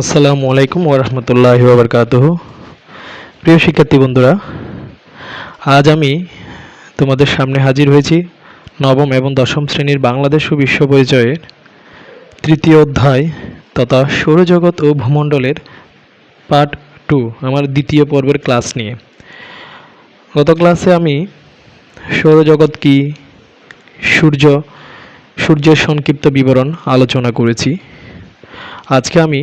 আসসালামু আলাইকুম ওরহমতুল্লাহ বাবরকাতহ প্রিয় শিক্ষার্থী বন্ধুরা, আজ আমি তোমাদের সামনে হাজির হয়েছি নবম এবং দশম শ্রেণির বাংলাদেশ ও বিশ্ব পরিচয়ের তৃতীয় অধ্যায় তথা সৌরজগৎ ও ভূমণ্ডলের পার্ট টু, আমার দ্বিতীয় পর্বের ক্লাস নিয়ে। গত ক্লাসে আমি সৌরজগৎ কি, সূর্য, সূর্যের সংক্ষিপ্ত বিবরণ আলোচনা করেছি। আজকে আমি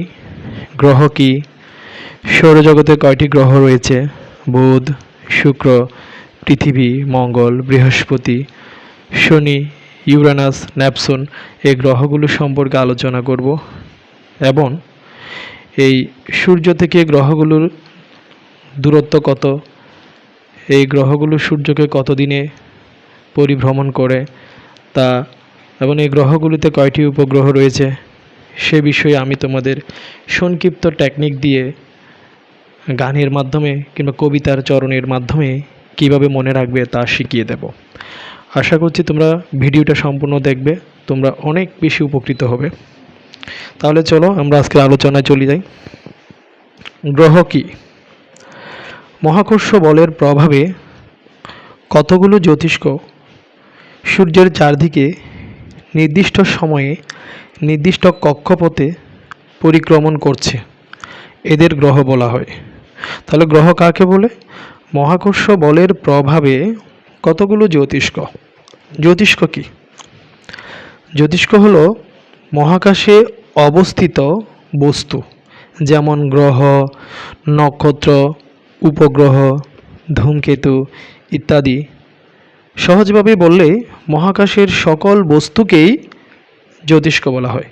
গ্রহ কি? সৌরজগতে কয়টি গ্রহ রয়েছে? বুধ, শুক্র, পৃথিবী, মঙ্গল, বৃহস্পতি, শনি, ইউরানাস ন্যাপসন এই গ্রহগুলো সম্পর্কে আলোচনা করব। এবং এই সূর্য থেকে গ্রহগুলোর দূরত্ব কত? এই গ্রহগুলো সূর্যকে কতদিনে পরিভ্রমণ করে? তা এবং এই গ্রহগুলিতে কয়টি উপগ্রহ রয়েছে? সে বিষয়ে আমি তোমাদের সংক্ষিপ্ত টেকনিক দিয়ে গানের মাধ্যমে কিংবা কবিতার চরণের মাধ্যমে কীভাবে মনে রাখবে তা শিখিয়ে দেব। আশা করছি তোমরা ভিডিওটা সম্পূর্ণ দেখবে, তোমরা অনেক বেশি উপকৃত হবে। তাহলে চলো আমরা আজকে আলোচনায় চলে যাই। গ্রহ কি? মহাকর্ষ বলের প্রভাবে কতগুলো জ্যোতিষ্ক সূর্যের চারদিকে নির্দিষ্ট সময়ে নির্দিষ্ট কক্ষপথে পরিক্রমণ করছে। এদের গ্রহ বলা হয়। তাহলে গ্রহ কাকে বলে? মহাকর্ষ বলের প্রভাবে কতগুলো জ্যোতিষ্ক? জ্যোতিষ্ক কি? জ্যোতিষ্ক হল মহাকাশে অবস্থিত বস্তু, যেমন গ্রহ, নক্ষত্র, উপগ্রহ, ধূমকেতু ইত্যাদি। সহজভাবে বললে মহাকাশের সকল বস্তুকেই জ্যোতিষ্ক বলা হয়।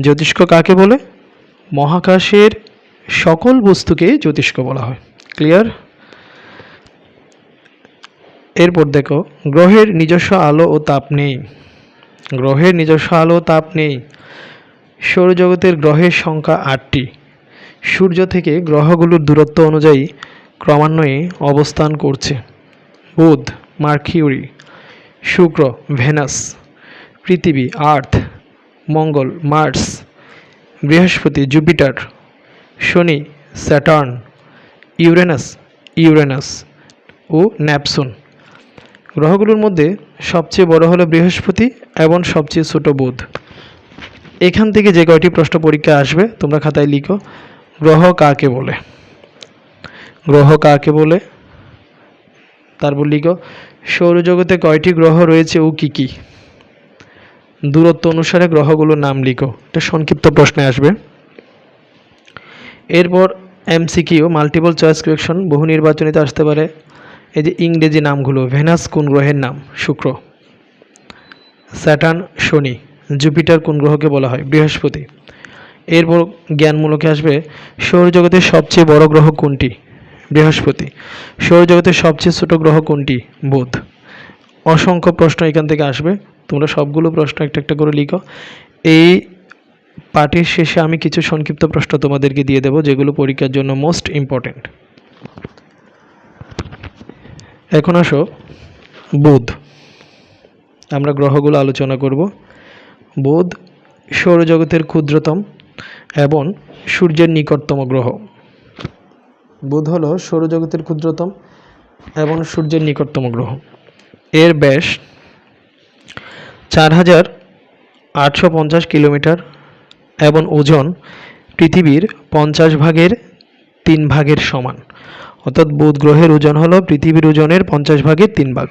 জ্যোতিষ্ক কাকে বলে? মহাকাশের সকল বস্তুকে জ্যোতিষ্ক বলা হয়। ক্লিয়ার এরপর দেখো, গ্রহের নিজস্ব আলো ও তাপ নেই। গ্রহের নিজস্ব আলো ও তাপ নেই। সৌরজগতের গ্রহের সংখ্যা আটটি। সূর্য থেকে গ্রহগুলোর দূরত্ব অনুযায়ী ক্রমান্বয়ে অবস্থান করছে। বুধ, মার্কিউরি, শুক্র, ভেনাস। পৃথিবী, আর্থ, মঙ্গল, মার্স, বৃহস্পতি, জুপিটার, শনি, স্যাটার্ন, ইউরেনাস ইউরেনাস ও ন্যাপসুন। গ্রহগুলোর মধ্যে সবচেয়ে বড় হলো বৃহস্পতি এবং সবচেয়ে ছোট বুধ। এখান থেকে যে কয়টি প্রশ্ন পরীক্ষা আসবে, তোমরা খাতায় লিখো। গ্রহ কাকে বলে? গ্রহ কাকে বলে? তারপর লিখো। সৌরজগতে কয়টি গ্রহ রয়েছে ও কী কী? দূরত্ব অনুসারে গ্রহগুলোর নাম লিখো। এটা সংক্ষিপ্ত প্রশ্নে আসবে। এরপর এমসিকিউ মাল্টিপল চয়েস কোয়েকশন বহু নির্বাচনীতে আসতে পারে। এই যে ইংরেজি নামগুলো, ভেনাস কোন গ্রহের নাম? শুক্র। স্যাটার্ন শনি, জুপিটার কোন গ্রহকে বলা হয়? বৃহস্পতি। এরপর জ্ঞানমূলকে আসবে, সৌরজগতের সবচেয়ে বড় গ্রহ কোনটি? বৃহস্পতি। সৌরজগতের সবচেয়ে ছোট গ্রহ কোনটি? বুধ। অসংখ্য প্রশ্ন এখান থেকে আসবে। তোমরা সবগুলো প্রশ্ন একটা একটা করে লিখো। এই পাঠের শেষে আমি কিছু সংক্ষিপ্ত প্রশ্ন তোমাদেরকে দিয়ে দেবো, যেগুলো পরীক্ষার জন্য মোস্ট ইম্পর্ট্যান্ট এখন আসো, বুধ। আমরা গ্রহগুলো আলোচনা করব। বুধ সৌরজগতের ক্ষুদ্রতম এবং সূর্যের নিকটতম গ্রহ। বুধ হলো সৌরজগতের ক্ষুদ্রতম এবং সূর্যের নিকটতম গ্রহ। এর ব্যাস চার হাজার আটশো পঞ্চাশ কিলোমিটার এবং ওজন পৃথিবীর পঞ্চাশ ভাগের তিন ভাগের সমান। অর্থাৎ বুধ গ্রহের ওজন হলো পৃথিবীর ওজনের পঞ্চাশ ভাগের তিন ভাগ।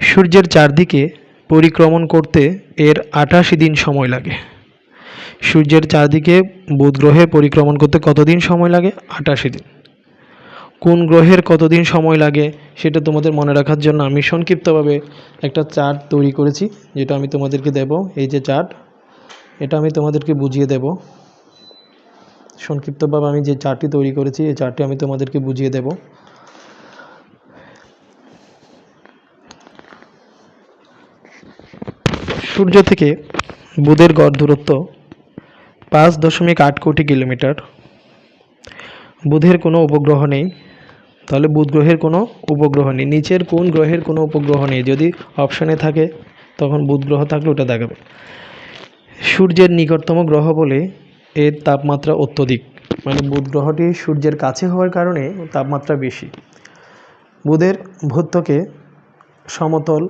সূর্যের চারদিকে পরিক্রমণ করতে এর আটাশি দিন সময় লাগে। সূর্যের চারদিকে বুধ গ্রহে পরিক্রমণ করতে কতদিন সময় লাগে? আটাশি দিন। কোন গ্রহের কতদিন সময় লাগে সেটা তোমাদের মনে রাখার জন্য আমি সংক্ষিপ্তভাবে একটা চার্ট তৈরি করেছি, যেটা আমি তোমাদেরকে দেব। এই যে চার্ট, এটা আমি তোমাদেরকে বুঝিয়ে দেব। সংক্ষিপ্তভাবে আমি যে চার্টটি তৈরি করেছি, এই চার্টটি আমি তোমাদেরকে বুঝিয়ে দেব। সূর্য থেকে বুধের গড় দূরত্ব পাঁচ দশমিক আট কোটি কিলোমিটার। বুধের কোনো উপগ্রহ নেই। তাহলে বুধ গ্রহের কোনো উপগ্রহ নেই। নিচের কোন গ্রহের কোনো উপগ্রহ নেই। যদি অপশানে থাকে, তখন বুধ গ্রহ থাকলে ওটা দেখাবে। সূর্যের নিকটতম গ্রহ বলে এর তাপমাত্রা অত্যধিক। মানে বুধ গ্রহটি সূর্যের কাছে হওয়ার কারণে তাপমাত্রা বেশি। বুধের ভূত্বকে সমতল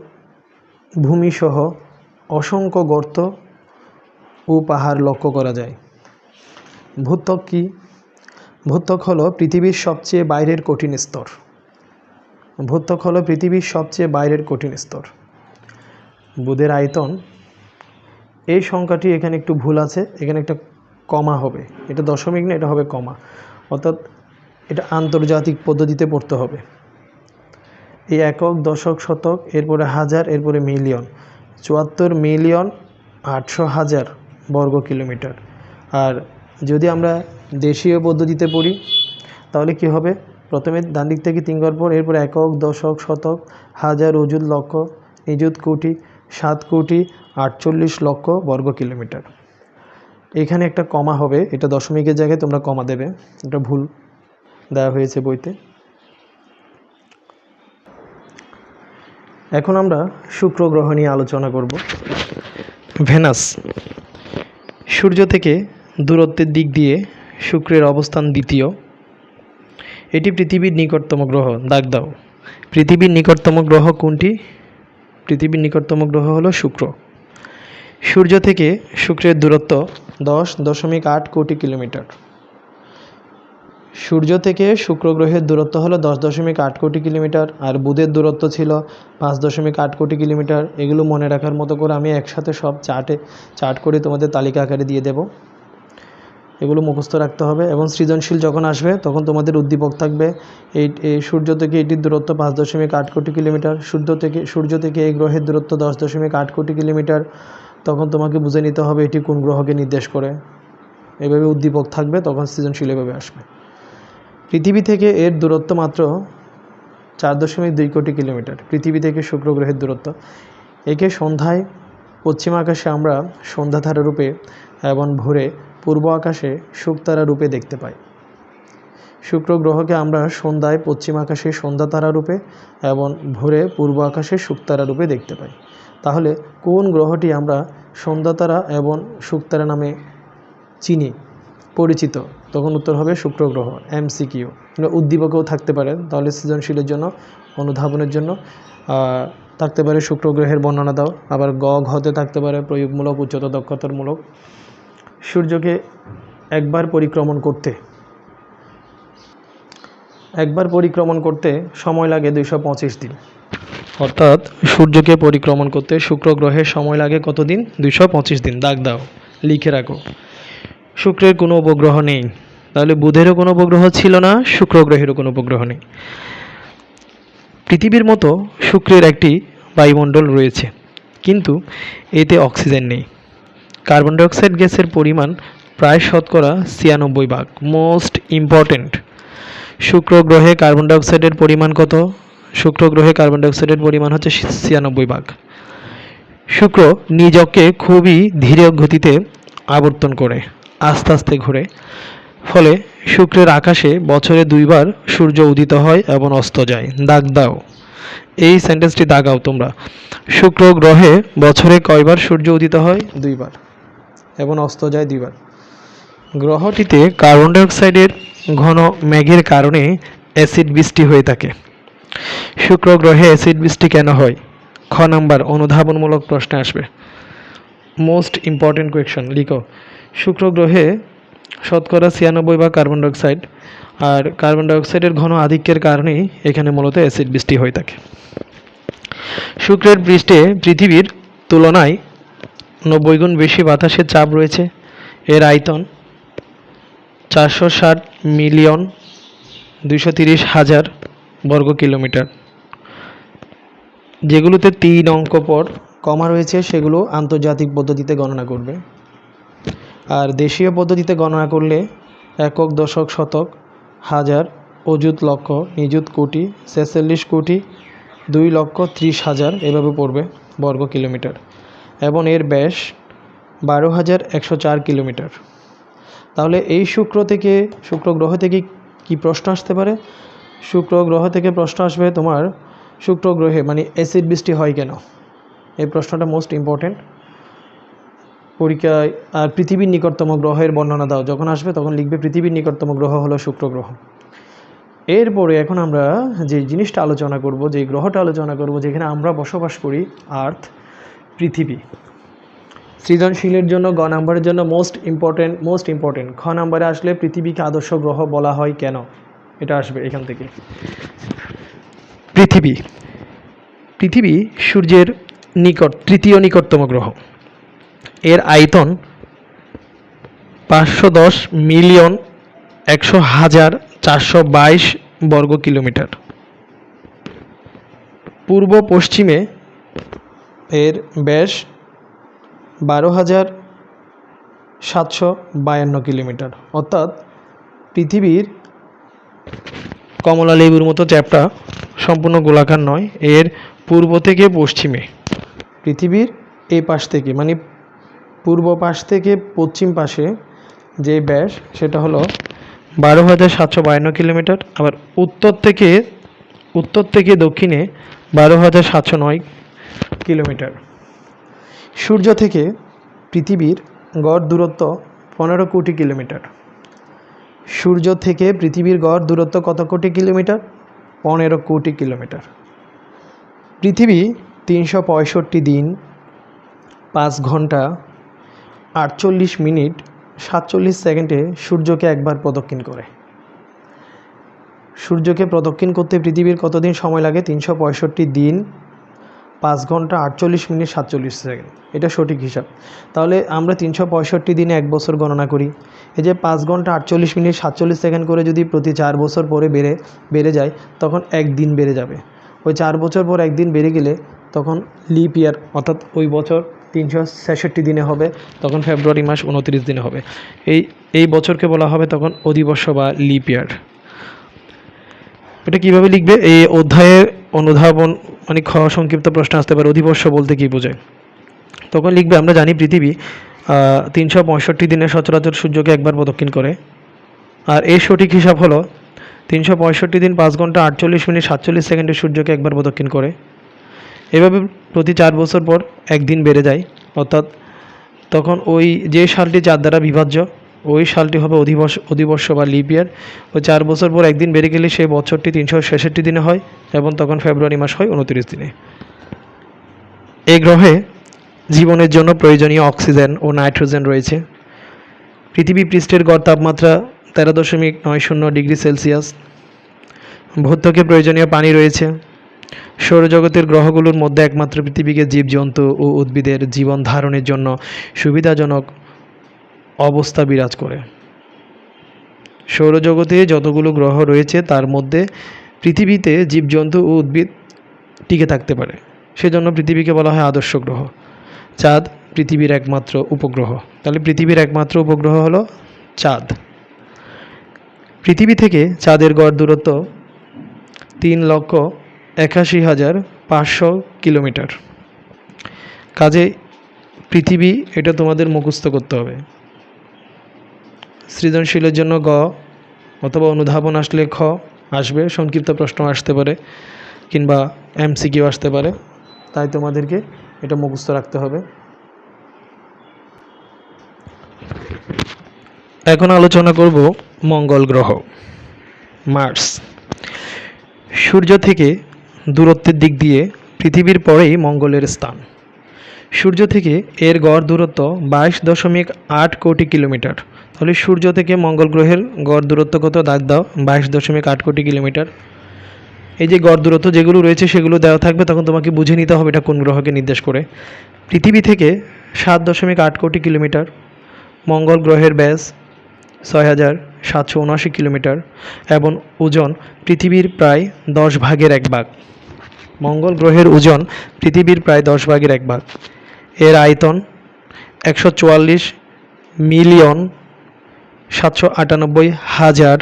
ভূমিসহ অসংখ্য গর্ত ও পাহাড় লক্ষ্য করা যায়। ভূত্বক কি? ভূত্বক হলো পৃথিবীর সবচেয়ে বাইরের কঠিন স্তর। ভূত্বক হলো পৃথিবীর সবচেয়ে বাইরের কঠিন স্তর। বুধের আয়তন, এই সংখ্যাটি এখানে একটু ভুল আছে, এখানে একটা কমা হবে। এটা দশমিক না, এটা হবে কমা। অর্থাৎ এটা আন্তর্জাতিক পদ্ধতিতে পড়তে হবে। এই একক, দশক, শতক, এরপরে হাজার, এরপরে মিলিয়ন। চুয়াত্তর মিলিয়ন আটশো হাজার বর্গ কিলোমিটার আর যদি আমরা দেশীয় পদ্ধতিতে পড়ি, তাহলে কি হবে? প্রথমে ডান দিক থেকে তিন ঘর পর, এরপর একক, দশক, শতক, হাজার, অযুত, লক্ষ নিযুত কোটি, সাত কোটি, আটচল্লিশ লক্ষ বর্গ কিলোমিটার। এখানে একটা কমা হবে, এটা দশমিকের জায়গায় তোমরা কমা দেবে, এটা ভুল দেওয়া হয়েছে বইতে। এখন আমরা শুক্র গ্রহ নিয়ে আলোচনা করব। ভেনাস, সূর্য থেকে দূরত্বের দিক দিয়ে শুক্রের অবস্থান দ্বিতীয়। এটি পৃথিবীর নিকটতম গ্রহ। দাগ দাও। পৃথিবীর নিকটতম গ্রহ কোনটি? পৃথিবীর নিকটতম গ্রহ হলো শুক্র। সূর্য থেকে শুক্রের দূরত্ব দশ দশমিক আট কোটি কিলোমিটার। সূর্য থেকে শুক্র গ্রহের দূরত্ব হলো দশ দশমিক আট কোটি কিলোমিটার, আর বুধের দূরত্ব ছিল পাঁচ দশমিক আট কোটি কিলোমিটার। এগুলো মনে রাখার মতো করে আমি একসাথে সব চার্টে চার্ট করে তোমাদের তালিকা আকারে দিয়ে দেব। এগুলো মুখস্থ রাখতে হবে এবং সৃজনশীল যখন আসবে, তখন তোমাদের উদ্দীপক থাকবে। এই সূর্য থেকে এটির দূরত্ব পাঁচ দশমিক আট কোটি কিলোমিটার। সূর্য থেকে সূর্য থেকে এই গ্রহের দূরত্ব দশ দশমিক আট কোটি কিলোমিটার। তখন তোমাকে বুঝে নিতে হবে এটি কোন গ্রহকে নির্দেশ করে। এভাবে উদ্দীপক থাকবে, তখন সৃজনশীল এভাবে আসবে। পৃথিবী থেকে এর দূরত্ব মাত্র চার দশমিক দুই কোটি কিলোমিটার। পৃথিবী থেকে শুক্র গ্রহের দূরত্ব। একে সন্ধ্যায় পশ্চিম আকাশে আমরা সন্ধ্যাধারা রূপে এবং ভোরে পূর্ব আকাশে শুকতারা রূপে দেখতে পাই। শুক্র গ্রহকে আমরা সন্ধ্যায়, পশ্চিম আকাশে সন্ধ্যা তারা রূপে এবং ভোরে পূর্ব আকাশে শুকতারা রূপে দেখতে পাই। তাহলে কোন গ্রহটি আমরা সন্ধ্যা তারা এবং শুকতারা নামে চিনি? পরিচিত। তখন উত্তর হবে শুক্র গ্রহ, এমসিকিউ। উদ্দীপকেও থাকতে পারে, তাহলে সৃজনশীলের জন্য, অনুধাবনের জন্য। থাকতে পারে শুক্র গ্রহের বর্ণনা দাও। আবার গ ঘতে থাকতে পারে, প্রয়োগমূলক, উচ্চতা, দক্ষতার মূলক। সূর্যকে একবার পরিক্রমণ করতে। একবার পরিক্রমণ করতে সময় লাগে দুইশো পঁচিশ দিন। অর্থাৎ সূর্যকে পরিক্রমণ করতে শুক্র গ্রহের সময় লাগে কতদিন? দুইশো পঁচিশ দিন। দাগ দাও, লিখে রাখো। শুক্রের কোনো উপগ্রহ নেই। তাহলে বুধেরও কোনো উপগ্রহ ছিল না, শুক্র গ্রহেরও কোনো উপগ্রহ নেই। পৃথিবীর মতো শুক্রের একটি বায়ুমণ্ডল রয়েছে, কিন্তু এতে অক্সিজেন নেই। কার্বন ডাইঅক্সাইড গ্যাসের পরিমাণ প্রায় শতকরা ছিয়ানব্বই ভাগ। মোস্ট ইম্পর্ট্যান্ট শুক্র গ্রহে কার্বন ডাইঅক্সাইডের পরিমাণ কত? শুক্র গ্রহে কার্বন ডাইঅক্সাইডের পরিমাণ হচ্ছে ছিয়ানব্বই ভাগ। শুক্র নিজকে খুবই ধীর গতিতে আবর্তন করে, আস্তে আস্তে ঘোরে। ফলে শুক্রের আকাশে বছরে দুইবার সূর্য উদিত হয় এবং অস্ত যায়। দাগ দাও। এই সেন্টেন্সটি দাগাও তোমরা। শুক্র গ্রহে বছরে কয়বার সূর্য উদিত হয়? দুইবার। এবং অস্ত যায় দুইবার। গ্রহটিতে কার্বন ডাইঅক্সাইডের ঘন মেঘের কারণে অ্যাসিড বৃষ্টি হয়ে থাকে। শুক্র গ্রহে অ্যাসিড বৃষ্টি কেন হয়? খ নাম্বার, অনুধাবনমূলক প্রশ্নে আসবে। মোস্ট ইম্পর্টেন্ট কোয়েকশন লিখো। শুক্র গ্রহে শতকরা ছিয়ানব্বই বা কার্বন ডাইঅক্সাইড আর কার্বন ডাইঅক্সাইডের ঘন আধিক্যের কারণেই এখানে মূলত অ্যাসিড বৃষ্টি হয়ে থাকে। শুক্রের পৃষ্ঠে পৃথিবীর তুলনায় নব্বই গুণ বেশি বাতাসের চাপ রয়েছে এর আয়তন চারশো ষাট মিলিয়ন দুইশো তিরিশ হাজার বর্গ কিলোমিটার। যেগুলোতে তিন অঙ্ক পর কমা রয়েছে, সেগুলো আন্তর্জাতিক পদ্ধতিতে গণনা করবে। আর দেশীয় পদ্ধতিতে গণনা করলে একক, দশক, শতক, হাজার, অযুত, লক্ষ, নিযুত, কোটি, ছেচল্লিশ কোটি, দুই লক্ষ ত্রিশ হাজার এভাবে পড়বে বর্গ কিলোমিটার। এবং এর ব্যাস বারো হাজার একশো চার কিলোমিটার। তাহলে এই শুক্র থেকে, শুক্র গ্রহ থেকে কি প্রশ্ন আসতে পারে? শুক্র গ্রহ থেকে প্রশ্ন আসবে তোমার শুক্র গ্রহে মানে অ্যাসিড বৃষ্টি হয় কেন? এই প্রশ্নটা মোস্ট ইম্পর্ট্যান্ট পরীক্ষায়, আর পৃথিবীর নিকটতম গ্রহের বর্ণনা দাও। যখন আসবে তখন লিখবে পৃথিবীর নিকটতম গ্রহ হলো শুক্র গ্রহ। এরপরে এখন আমরা যে জিনিসটা আলোচনা করব, যে গ্রহটা আলোচনা করব, যেখানে আমরা বসবাস করি আর্থ পৃথিবী। সৃজনশীলের জন্য, গ নাম্বারের জন্য মোস্ট ইম্পর্টেন্ট মোস্ট ইম্পর্টেন্ট খ নাম্বারে আসলে পৃথিবীকে আদর্শ গ্রহ বলা হয় কেন? এটা আসবে এখান থেকে। পৃথিবী। পৃথিবী সূর্যের নিকট, তৃতীয় নিকটতম গ্রহ। এর আয়তন পাঁচশো দশ মিলিয়ন একশো হাজার চারশো বাইশ বর্গ কিলোমিটার। পূর্ব পশ্চিমে এর ব্যাস বারো হাজার সাতশো বায়ান্ন কিলোমিটার। অর্থাৎ পৃথিবীর কমলা লেবুর মতো চ্যাপটা সম্পূর্ণ গোলাকার নয়, এর পূর্ব থেকে পশ্চিমে। পৃথিবীর এই পাশ থেকে মানে পূর্ব পাশ থেকে পশ্চিম পাশে যে ব্যাস, সেটা হলো বারো হাজার সাতশো বায়ান্ন কিলোমিটার। আবার উত্তর থেকে উত্তর থেকে দক্ষিণে বারো হাজার সাতশো নয় কিলোমিটার। সূর্য থেকে পৃথিবীর গড় দূরত্ব পনেরো কোটি কিলোমিটার। সূর্য থেকে পৃথিবীর গড় দূরত্ব কত কোটি কিলোমিটার? পনেরো কোটি কিলোমিটার। পৃথিবী তিনশো পঁয়ষট্টি দিন, পাঁচ ঘণ্টা, আটচল্লিশ মিনিট, সাতচল্লিশ সেকেন্ডে সূর্যকে একবার প্রদক্ষিণ করে। সূর্যকে প্রদক্ষিণ করতে পৃথিবীর কতদিন সময় লাগে? তিনশো পঁয়ষট্টি দিন পাঁচ ঘণ্টা আটচল্লিশ মিনিট সাতচল্লিশ সেকেন্ড। এটা সঠিক হিসাব। তাহলে আমরা তিনশো পঁয়ষট্টি দিনে এক বছর গণনা করি। এই যে পাঁচ ঘণ্টা আটচল্লিশ মিনিট সাতচল্লিশ সেকেন্ড করে যদি প্রতি চার বছর পরে বেড়ে বেড়ে যায়, তখন এক দিন বেড়ে যাবে। ওই চার বছর পর একদিন বেড়ে গেলে তখন লিপ ইয়ার অর্থাৎ ওই বছর তিনশো ছেষট্টি দিনে হবে, তখন ফেব্রুয়ারি মাস উনত্রিশ দিনে হবে। এই এই বছরকে বলা হবে তখন অধিবর্ষ বা লিপ ইয়ার এটা কীভাবে লিখবে? এই অধ্যায়ের অনুধাবন মানে খ, সংক্ষিপ্ত প্রশ্ন আসতে পারে, অধিবর্ষ বলতে কি বোঝায়? তখন লিখবে, আমরা জানি পৃথিবী তিনশো পঁয়ষট্টি দিনে সচরাচর সূর্যকে একবার প্রদক্ষিণ করে। আর এর সঠিক হিসাব হলো, তিনশো পঁয়ষট্টি দিন পাঁচ ঘণ্টা আটচল্লিশ মিনিট সাতচল্লিশ সেকেন্ডে সূর্যকে একবার প্রদক্ষিণ করে। এভাবে প্রতি চার বছর পর একদিন বেড়ে যায়। অর্থাৎ তখন ওই যে সালটি চার দ্বারা বিভাজ্য ওই সালটি হবে অধিবর্ষ অধিবর্ষ বা লিপ ইয়ার। ওই চার বছর পর একদিন বেড়ে গেলে সেই বছরটি তিনশো ছেষট্টি দিনে হয় এবং তখন ফেব্রুয়ারি মাস হয় উনত্রিশ দিনে। এই গ্রহে জীবনের জন্য প্রয়োজনীয় অক্সিজেন ও নাইট্রোজেন রয়েছে। পৃথিবী পৃষ্ঠের গড় তাপমাত্রা তেরো দশমিক নয় শূন্য ডিগ্রি সেলসিয়াস। ভূত্বকে প্রয়োজনীয় পানি রয়েছে। সৌরজগতের গ্রহগুলোর মধ্যে একমাত্র পৃথিবীকে জীবজন্তু ও উদ্ভিদের জীবন ধারণের জন্য সুবিধাজনক অবস্থা বিরাজ করে। সৌরজগতে যতগুলো গ্রহ রয়েছে, তার মধ্যে পৃথিবীতে জীবজন্তু ও উদ্ভিদ টিকে থাকতে পারে। সেজন্য পৃথিবীকে বলা হয় আদর্শ গ্রহ। চাঁদ পৃথিবীর একমাত্র উপগ্রহ। তাহলে পৃথিবীর একমাত্র উপগ্রহ হলো চাঁদ। পৃথিবী থেকে চাঁদের গড় দূরত্ব তিন লক্ষ একাশি হাজার পাঁচশো কিলোমিটার। কাজে পৃথিবী, এটা তোমাদের মুখস্থ করতে হবে। সৃজনশীলের জন্য গ অথবা অনুধাবন আসলে খ আসবে, সংক্ষিপ্ত প্রশ্ন আসতে পারে কিংবা এমসিকিউ আসতে পারে। তাই তোমাদেরকে এটা মুখস্থ রাখতে হবে। এখন আলোচনা করব মঙ্গল গ্রহ, মার্স। সূর্য থেকে দূরত্বের দিক দিয়ে পৃথিবীর পরেই মঙ্গলের স্থান। সূর্য থেকে এর গড় দূরত্ব বাইশ দশমিক আট কোটি কিলোমিটার। তাহলে সূর্য থেকে মঙ্গল গ্রহের গড় দূরত্ব কত? দাগ দাও, বাইশ দশমিক আট কোটি কিলোমিটার। এই যে গড় দূরত্ব যেগুলো রয়েছে সেগুলো দেওয়া থাকবে, তখন তোমাকে বুঝে নিতে হবে এটা কোন গ্রহকে নির্দেশ করে। পৃথিবী থেকে সাত দশমিক আট কোটি কিলোমিটার, মঙ্গল গ্রহের ব্যাস ছয় হাজার সাতশো উনআশি কিলোমিটার এবং ওজন পৃথিবীর প্রায় দশ ভাগের এক ভাগ। মঙ্গল গ্রহের ওজন পৃথিবীর প্রায় দশ ভাগের এক ভাগ। এর আয়তন একশো চুয়াল্লিশ মিলিয়ন সাতশো আটানব্বই হাজার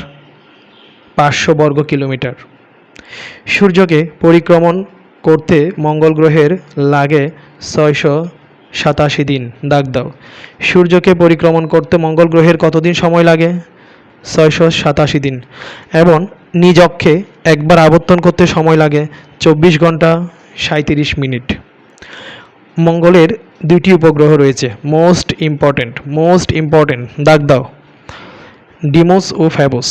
পাঁচশো বর্গ কিলোমিটার। সূর্যকে পরিক্রমণ করতে মঙ্গল গ্রহের লাগে ছয়শো সাতাশি দিন। দাগ দাও। সূর্যকে পরিক্রমণ করতে মঙ্গল গ্রহের কতদিন সময় লাগে? ছয়শো সাতাশি দিন। এবং নিজ অক্ষে একবার আবর্তন করতে সময় লাগে চব্বিশ ঘণ্টা সাঁত্রিশ মিনিট। মঙ্গলের দুইটি উপগ্রহ রয়েছে। মোস্ট ইম্পর্ট্যান্ট মোস্ট ইম্পর্ট্যান্ট দাগ দাও। ডিমোস ও ফ্যাবোস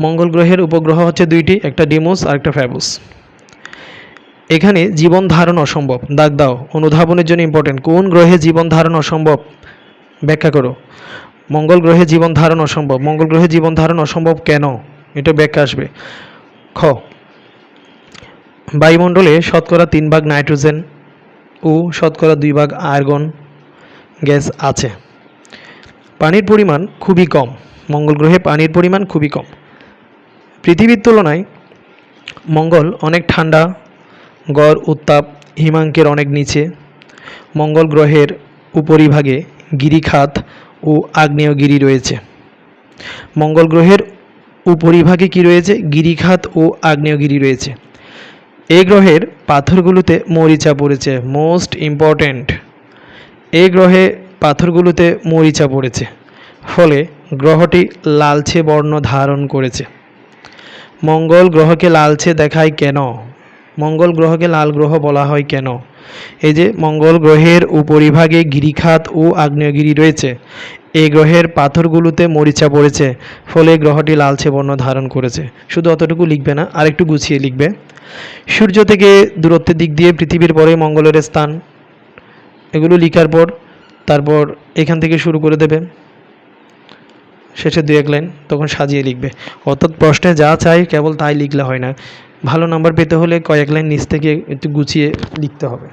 মঙ্গল গ্রহের উপগ্রহ হচ্ছে দুইটি, একটা ডিমোস আর একটা ফ্যাবোস এখানে জীবন ধারণ অসম্ভব, দাগ দাও। অনুধাবনের জন্য ইম্পর্টেন্ট কোন গ্রহে জীবন ধারণ অসম্ভব? ব্যাখ্যা করো। মঙ্গল গ্রহে জীবন ধারণ অসম্ভব। মঙ্গল গ্রহে জীবন ধারণ অসম্ভব কেন? এটা ব্যাখ্যা আসবে। খ। বায়ুমণ্ডলে শতকরা তিন ভাগ নাইট্রোজেন ও শতকরা দুই ভাগ আর্গন গ্যাস আছে। পানির পরিমাণ খুবই কম। মঙ্গল গ্রহে পানির পরিমাণ খুবই কম। পৃথিবীর তুলনায় মঙ্গল অনেক ঠান্ডা, গড়, উত্তাপ, হিমাঙ্কের অনেক নিচে। মঙ্গল গ্রহের উপরিভাগে গিরিখাত ও আগ্নেয়গিরি রয়েছে। মঙ্গল গ্রহের উপরিভাগে কি রয়েছে? গিরিখাত ও আগ্নেয়গিরি রয়েছে। এই গ্রহের পাথরগুলোতে মরিচা পড়েছে মোস্ট ইম্পর্ট্যান্ট এই গ্রহে পাথরগুলোতে মরিচা পড়েছে, ফলে গ্রহটি লালচে বর্ণ ধারণ করেছে। মঙ্গল গ্রহকে লালচে দেখায় কেন? মঙ্গল গ্রহকে লাল গ্রহ বলা হয় কেন? এই যে মঙ্গল গ্রহের উপরিভাগে গিরিখাত ও আগ্নেয়গিরি রয়েছে এই গ্রহের পাথরগুলোতে মরিচা পড়েছে, ফলে গ্রহটি লালচে বর্ণ ধারণ করেছে। শুধু অতটুকু লিখবে না, আরেকটু গুছিয়ে লিখবে। সূর্য থেকে দূরত্বের দিক দিয়ে পৃথিবীর পরে মঙ্গলের স্থান। এগুলো লিখার পর, তারপর এখান থেকে শুরু করে দেবে। শেষে দু এক লাইন তখন সাজিয়ে লিখবে। অর্থাৎ প্রশ্নে যা চাই কেবল তাই লিখলে হয় না। ভালো নাম্বার পেতে হলে কয়েক লাইন নিচ থেকে একটু গুছিয়ে লিখতে হবে।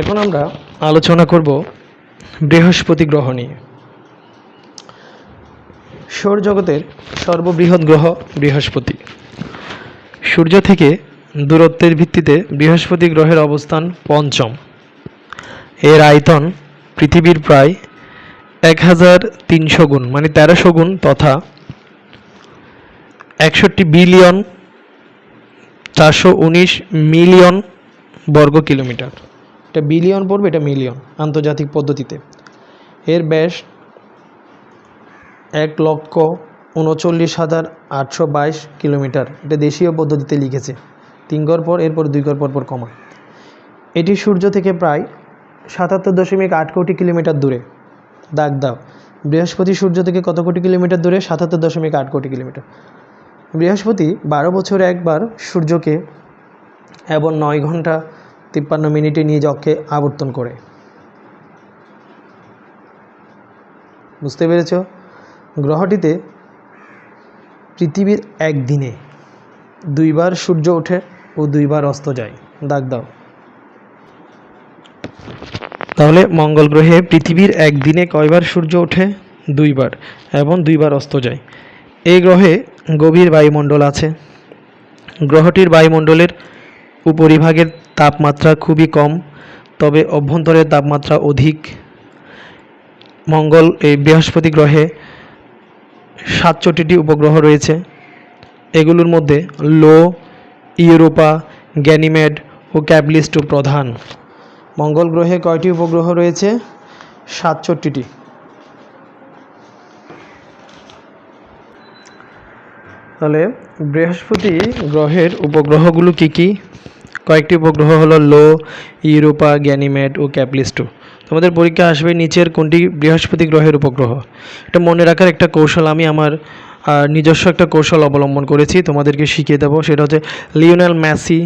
এখন আমরা আলোচনা করব বৃহস্পতি গ্রহ নিয়ে। সৌরজগতের সর্ববৃহৎ গ্রহ বৃহস্পতি। সূর্য থেকে দূরত্বের ভিত্তিতে বৃহস্পতি গ্রহের অবস্থান পঞ্চম। এর আয়তন পৃথিবীর প্রায় এক হাজার তিনশো গুণ মানে তেরোশো গুণ তথা একষট্টি বিলিয়ন চারশো উনিশ মিলিয়ন বর্গ কিলোমিটার। এটা বিলিয়ন পড়বে, এটা মিলিয়ন আন্তর্জাতিক পদ্ধতিতে। এর ব্যাস এক লক্ষ উনচল্লিশ হাজার আটশো বাইশ কিলোমিটার। এটা দেশীয় পদ্ধতিতে লিখেছে। তিন ঘর পর, এরপর দুই ঘর পর পর কমা এটি সূর্য থেকে প্রায় সাতাত্তর দশমিক আট কোটি কিলোমিটার দূরে। দাগ দাও। বৃহস্পতি সূর্য থেকে কত কোটি কিলোমিটার দূরে? সাতাত্তর দশমিক আট কোটি কিলোমিটার। বৃহস্পতি বারো বছরে একবার সূর্যকে এবং নয় ঘণ্টা তিপ্পান্ন মিনিটে নিজ অক্ষে আবর্তন করে। বুঝতে পেরেছ? গ্রহটিতে পৃথিবীর একদিনে দুইবার সূর্য ওঠে ও দুইবার অস্ত যায়। দাগ দাও। তাহলে মঙ্গল গ্রহে পৃথিবীর একদিনে কয়বার সূর্য ওঠে? দুইবার এবং দুইবার অস্ত যায়। এই গ্রহে গভীর বায়ুমণ্ডল আছে। গ্রহটির বায়ুমণ্ডলের উপরিভাগের তাপমাত্রা খুবই কম, তবে অভ্যন্তরের তাপমাত্রা অধিক। মঙ্গল এই বৃহস্পতি গ্রহে সাতষট্টিটি উপগ্রহ রয়েছে। এগুলোর মধ্যে লো, ইউরোপা গ্যানিমেড ও ক্যাবলিস্টো প্রধান। মঙ্গল গ্রহে কয়টি উপগ্রহ রয়েছে? সাতষট্টিটি তাহলে বৃহস্পতি গ্রহের উপগ্রহগুলো কি কি? কয়েকটি উপগ্রহ হলো লো, ইউরোপা গ্যানিমেড ও ক্যাপলিস্টো তোমাদের পরীক্ষা আসবে নিচের কোনটি বৃহস্পতি গ্রহের উপগ্রহ। এটা মনে রাখার একটা কৌশল আমি আমার নিজস্ব একটা কৌশল অবলম্বন করেছি, তোমাদেরকে শিখিয়ে দেবো। সেটা হচ্ছে লিওনেল ম্যাসি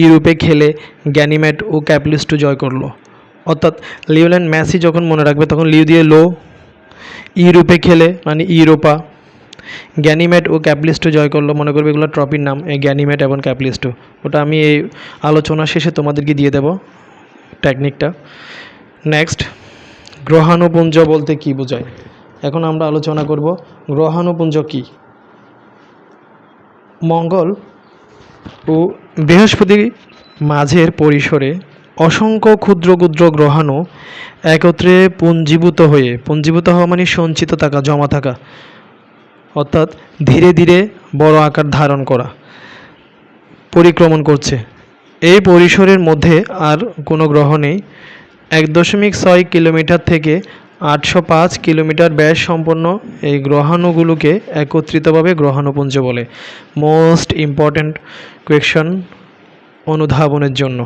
ইউরোপে খেলে গ্যানিমেড ও ক্যাপলিস্টো জয় করল। অর্থাৎ লিওনেল ম্যাসি যখন মনে রাখবে, তখন লিউ দিয়ে লো, ইউরোপে খেলে মানে ইউরোপা গ্যানিমেট ও ক্যাপলিস্টো জয় করল, মনে করবে এগুলো ট্রফির নাম, এই গ্যানিমেট এবং ক্যাপলিস্টো। ওটা আমি এই আলোচনা শেষে তোমাদেরকে দিয়ে দেব টেকনিকটা নেক্সট গ্রহাণুপুঞ্জ বলতে কি বোঝায়? এখন আমরা আলোচনা করব গ্রহাণুপুঞ্জ কি? মঙ্গল ও বৃহস্পতি মাঝের পরিসরে অসংখ্য ক্ষুদ্র ক্ষুদ্র গ্রহাণু একত্রে পুঞ্জীভূত হয়ে, পুঞ্জীভূত হওয়া মানে সঞ্চিত থাকা, জমা থাকা। অর্থাৎ ধীরে ধীরে বড় আকার ধারণ করা, পরিক্রমণ করছে। এই পরিসরের মধ্যে আর কোনো গ্রহ নেই। এক দশমিক ছয় কিলোমিটার থেকে আটশো পাঁচ কিলোমিটার ব্যাস সম্পন্ন এই গ্রহাণুগুলোকে একত্রিতভাবে গ্রহাণুপুঞ্জ বলে। মোস্ট ইম্পর্ট্যান্ট কোয়েকশন অনুধাবনের জন্য।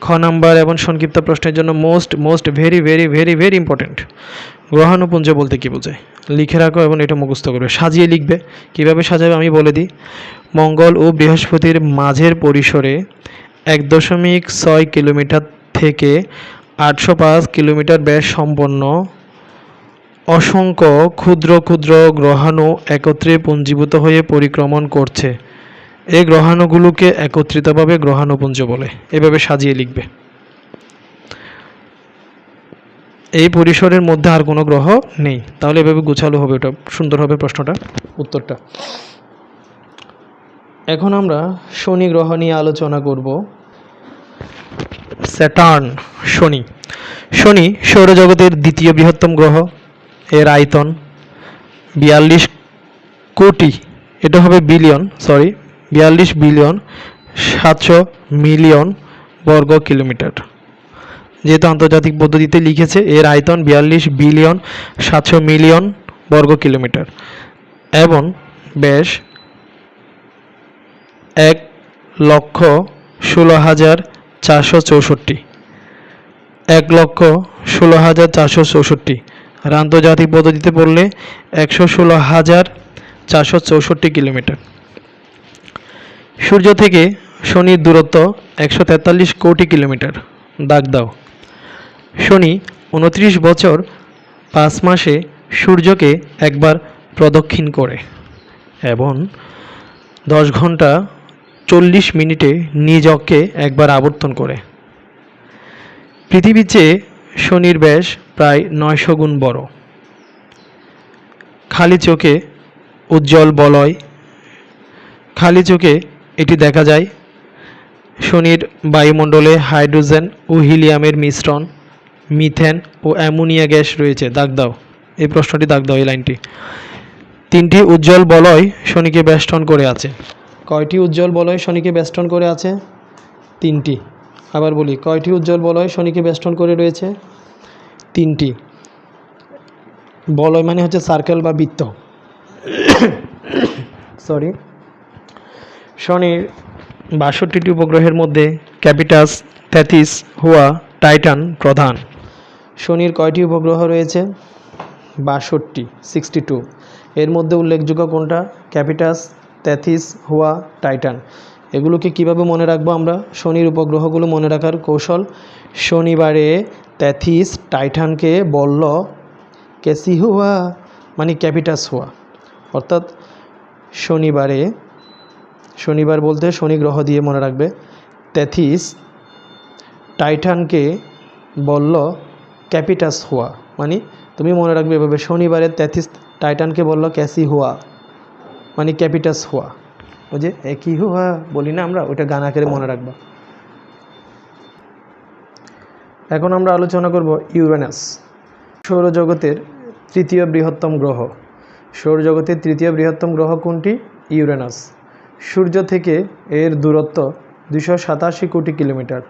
খ নাম্বার এবং সংক্ষিপ্ত প্রশ্নের জন্য most most very very very very important গ্রহাণুপুঞ্জ বলতে কী বোঝায়? লিখে রাখো এবং এটা মুখস্থ করবে সাজিয়ে লিখবে। কীভাবে সাজাবে আমি বলে দিই। মঙ্গল ও বৃহস্পতির মাঝের পরিসরে এক দশমিক ছয় কিলোমিটার থেকে আটশো পাঁচ কিলোমিটার ব্যাস সম্পন্ন অসংখ্য ক্ষুদ্র ক্ষুদ্র গ্রহাণু একত্রে পুঞ্জীভূত হয়ে পরিক্রমণ করছে। এই গ্রহাণুগুলোকে একত্রিতভাবে গ্রহাণুপুঞ্জ বলে। এভাবে সাজিয়ে লিখবে। এই পরিসরের মধ্যে আর কোনো গ্রহ নেই। তাহলে এভাবে গুছালো হবে ওটা। সুন্দর হবে প্রশ্নটা, উত্তরটা। এখন আমরা শনি গ্রহ নিয়ে আলোচনা করব। স্যাটার্ন, শনি। শনি সৌরজগতের দ্বিতীয় বৃহত্তম গ্রহ। এর আয়তন বিয়াল্লিশ কোটি। এটা হবে বিলিয়ন, সরি। বিয়াল্লিশ বিলিয়ন সাতশো মিলিয়ন বর্গ কিলোমিটার। যেহেতু আন্তর্জাতিক পদ্ধতিতে লিখেছে, এর আয়তন বিয়াল্লিশ বিলিয়ন সাতশো মিলিয়ন বর্গ কিলোমিটার। এবং ব্যাস এক লক্ষ ষোলো হাজার চারশো চৌষট্টি। এক লক্ষ ষোলো হাজার চারশো চৌষট্টি। আর আন্তর্জাতিক পদ্ধতিতে পড়লে একশো ষোলো হাজার চারশো চৌষট্টি কিলোমিটার। সূর্য থেকে শনির দূরত্ব একশো তেতাল্লিশ কোটি কিলোমিটার। দাগ দাও। শনি উনত্রিশ বছর পাঁচ মাসে সূর্যকে একবার প্রদক্ষিণ করে এবং দশ ঘণ্টা চল্লিশ মিনিটে নিজ অক্ষে একবার আবর্তন করে। পৃথিবীর চেয়ে শনির ব্যাস প্রায় নয়শো গুণ বড়। খালি চোখে উজ্জ্বল বলয়, খালি চোখে এটি দেখা যায় শনির বায়ুমণ্ডলে হাইড্রোজেন ও হিলিয়ামের মিশ্রণ, মিথেন ও অ্যামোনিয়া গ্যাস রয়েছে। দাগ দাও। এই প্রশ্নটি দাগ দাও এই লাইনটি। তিনটি উজ্জ্বল বলয় শনিকে বেষ্টন করে আছে। কয়টি উজ্জ্বল বলয় শনিকে বেষ্টন করে আছে? তিনটি। আবার বলি, কয়টি উজ্জ্বল বলয় শনিকে বেষ্টন করে রয়েছে? তিনটি। বলয় মানে হচ্ছে সার্কেল বা বৃত্ত। সরি শনির বাষট্টিটি উপগ্রহের মধ্যে ক্যাপিটাস থ্যাথিস হুয়া, টাইটান প্রধান। শনির কয়টি উপগ্রহ রয়েছে? বাষট্টি, সিক্সটি টু। এর মধ্যে উল্লেখযোগ্য কোনটা? ক্যাপিটাস থ্যাথিস হুয়া, টাইটান। এগুলোকে কীভাবে মনে রাখব আমরা? শনির উপগ্রহগুলো মনে রাখার কৌশল শনিবারে থ্যাথিস টাইটানকে বলল, কেসি হুয়া মানে ক্যাপিটাস হুয়া। অর্থাৎ শনিবারে শনিবার বলতে শনি গ্রহ দিয়ে মনে রাখবে। তেথিস টাইটানকে বলল, ক্যাপিটাস হুয়া। মানে তুমি মনে রাখবে এভাবে শনিবারে তেথিস টাইটানকে বলল, ক্যাসি হুয়া। মানে ক্যাপিটাস হুয়া। ওই যে একই হুয়া বলি না আমরা, ওইটা গান আকারে মনে রাখবা। এখন আমরা আলোচনা করব ইউরেনাস, সৌরজগতের তৃতীয় বৃহত্তম গ্রহ। সৌরজগতের তৃতীয় বৃহত্তম গ্রহ কোনটি? ইউরেনাস। সূর্য থেকে এর দূরত্ব দুশো সাতাশি কোটি কিলোমিটার।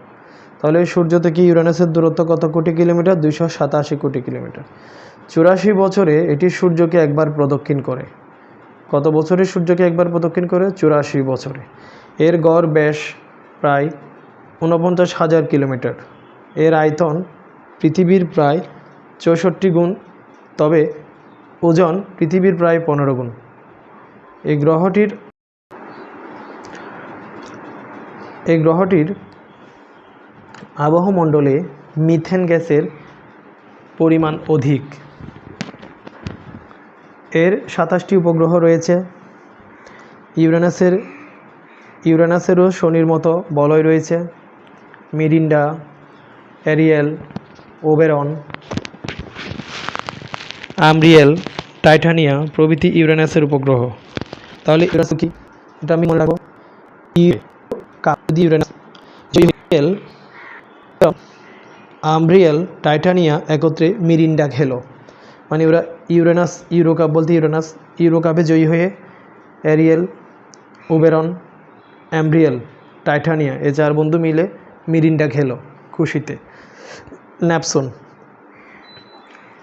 তাহলে সূর্য থেকে ইউরেনাসের দূরত্ব কত কোটি কিলোমিটার? দুশো সাতাশি কোটি কিলোমিটার। চুরাশি বছরে এটি সূর্যকে একবার প্রদক্ষিণ করে। কত বছরে সূর্যকে একবার প্রদক্ষিণ করে? চুরাশি বছরে। এর গড় ব্যাস প্রায় ঊনপঞ্চাশ হাজার কিলোমিটার। এর আয়তন পৃথিবীর প্রায় চৌষট্টি গুণ, তবে ওজন পৃথিবীর প্রায় পনেরো গুণ। এই গ্রহটির এই গ্রহটির আবহমণ্ডলে মিথেন গ্যাসের পরিমাণ অধিক। এর সাতাশটি উপগ্রহ রয়েছে। ইউরেনাসের, ইউরেনাসেরও শনির মতো বলয় রয়েছে। Miranda, Ariel, Oberon, Umbriel, Titania প্রভৃতি ইউরেনাসের উপগ্রহ। তাহলে ইউরেনাস কি? এটা আমি মনে রাখব। ইউরেনাস আমরিয়েল টাইটানিয়া একত্রে মিরিন্ডা খেলো। মানে ওরা ইউরেনাস ইউরোকাপ বলতে ইউরেনাস, ইউরোকাপে জয়ী হয়ে অ্যারিয়েল, ওবেরন অ্যাম্ব্রিয়েল টাইটানিয়া এ চার বন্ধু মিলে মিরিন্ডা খেলো খুশিতে। ন্যাপসন।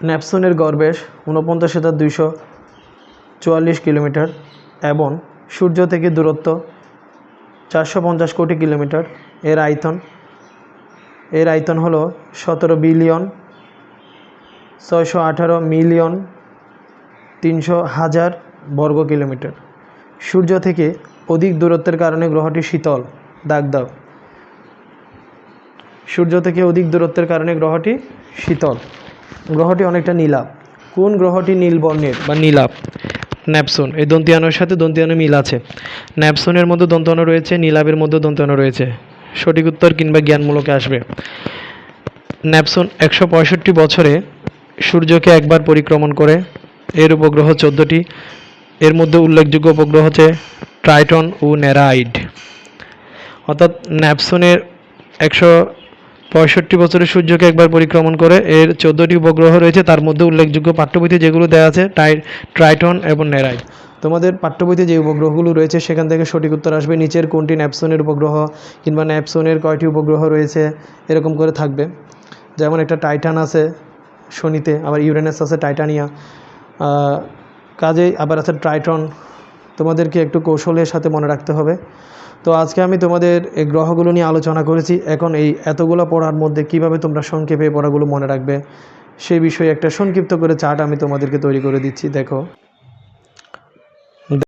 ন্যাপসনের গড়বেশ ঊনপঞ্চাশ হাজার দুইশো চুয়াল্লিশ কিলোমিটার এবং সূর্য থেকে দূরত্ব চারশো পঞ্চাশ কোটি কিলোমিটার। এর আয়তন এর আয়তন হলো সতেরো বিলিয়ন ছয়শো আঠারো মিলিয়ন তিনশো হাজার বর্গ কিলোমিটার। সূর্য থেকে অধিক দূরত্বের কারণে গ্রহটি শীতল, দাগ দাও। সূর্য থেকে অধিক দূরত্বের কারণে গ্রহটি শীতল। গ্রহটি অনেকটা নীলাভ কোন গ্রহটি নীল বর্ণের বা নীলাভ? ন্যাপসুন। এই দন্তিয়ানোর সাথে দন্তিয়ানো মিল আছে। ন্যাপসুনের মধ্যে দন্তানো রয়েছে নীলাভের মধ্যে দন্তানো রয়েছে। সঠিক উত্তর কিংবা জ্ঞানমূলকে আসবে। ন্যাপসুন একশো পঁয়ষট্টি বছরে সূর্যকে একবার পরিক্রমণ করে। এর উপগ্রহ চোদ্দোটি। এর মধ্যে উল্লেখযোগ্য উপগ্রহ হচ্ছে ট্রাইটন ও নেরাইড অর্থাৎ ন্যাপসনের একশো পঁয়ষট্টি বছরে সূর্যকে একবার পরিক্রমণ করে এর চোদ্দটি উপগ্রহ রয়েছে, তার মধ্যে উল্লেখযোগ্য পাঠ্যবইতে যেগুলো দেওয়া আছে, টাই, ট্রাইটন এবং নেরাইড তোমাদের পাঠ্যবইতে যে উপগ্রহগুলো রয়েছে, সেখান থেকে সঠিক উত্তর আসবে নিচের কোনটি ন্যাপসনের উপগ্রহ কিংবা ন্যাপসনের কয়টি উপগ্রহ রয়েছে, এরকম করে থাকবে। যেমন একটা টাইটান আছে শনিতে, আবার ইউরেনাস আছে টাইটানিয়া। কাজেই আবার আছে ট্রাইটন। তোমাদেরকে একটু কৌশলের সাথে মনে রাখতে হবে। তো আজকে আমি তোমাদের এই গ্রহগুলো নিয়ে আলোচনা করেছি। এখন এই এতগুলো পড়ার মধ্যে কীভাবে তোমরা সংক্ষেপে পড়াগুলো মনে রাখবে, সেই বিষয়ে একটা সংক্ষিপ্ত করে চার্ট আমি তোমাদেরকে তৈরি করে দিচ্ছি, দেখো।